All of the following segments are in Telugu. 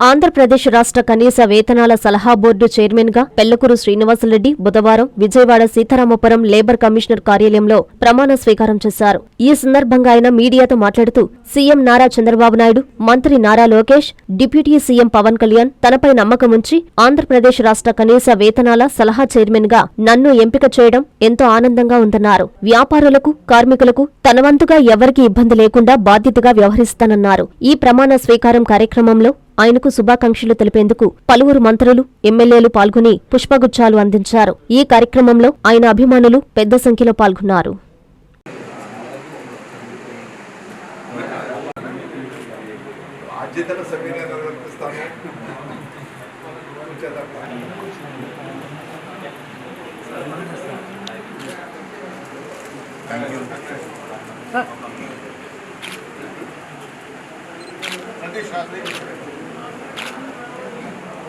ఆంధ్రప్రదేశ్ రాష్ట్ర కనీస వేతనాల సలహా బోర్డు చైర్మన్గా పెళ్ళకూరు శ్రీనివాసరెడ్డి బుధవారం విజయవాడ సీతారామపురం లేబర్ కమిషనర్ కార్యాలయంలో ప్రమాణ స్వీకారం చేశారు. ఈ సందర్భంగా ఆయన మీడియాతో మాట్లాడుతూ సీఎం నారా చంద్రబాబు నాయుడు మంత్రి నారా లోకేష్ డిప్యూటీ సీఎం పవన్ కళ్యాణ్ తనపై నమ్మకం ఉంచి ఆంధ్రప్రదేశ్ రాష్ట్ర కనీస వేతనాల సలహా చైర్మన్గా నన్ను ఎంపిక చేయడం ఎంతో ఆనందంగా ఉందన్నారు. వ్యాపారులకు కార్మికులకు తనవంతుగా ఎవరికీ ఇబ్బంది లేకుండా బాధ్యతగా వ్యవహరిస్తానన్నారు. ఈ ప్రమాణ స్వీకారం కార్యక్రమంలో ఆయనకు శుభాకాంక్షలు తెలిపేందుకు పలువురు మంత్రులు ఎమ్మెల్యేలు పాల్గొని పుష్పగుచ్చాలు అందించారు. ఈ కార్యక్రమంలో ఆయన అభిమానులు పెద్ద సంఖ్యలో పాల్గొన్నారు.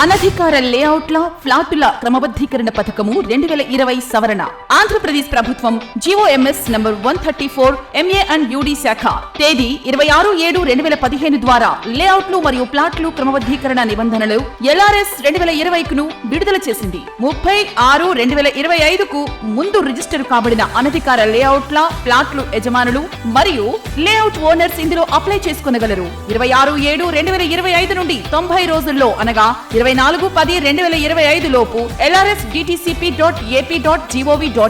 అనధికార లేఅవుట్ల ఫ్లాటుల క్రమబద్ధీకరణ పథకము రెండు వేల ఇరవై సవరణ ఆంధ్రప్రదేశ్ ప్రభుత్వం GOMS number one thirty four MA and UD శాఖ తేదీ ఇరవై ఆరు ఏడు రెండు వేల పదిహేను ద్వారా లేఅవుట్లు మరియు ప్లాట్లు క్రమబద్ధీకరణ నిబంధనలు ఎల్ఆర్ఎస్ రెండు వేల ఇరవైకును విడుదల చేసింది. ముప్పై ఆరు రెండు వేల ఇరవై ఐదుకు ముందు రిజిస్టర్ కాబడిన అనధికార లేఅవుట్ల ప్లాట్లు యజమానులు మరియు లేఅవుట్ ఓనర్స్ ఇందులో అప్లై చేసుకునగలరు. ఇరవై ఆరు ఏడు రెండు వేల ఇరవై ఐదు నుండి తొంభై రోజుల్లో అనగా ఇరవై నాలుగు పది రెండు వేల ఇరవై ఐదు లోపు LRS DTCP dot AP dot GOV dot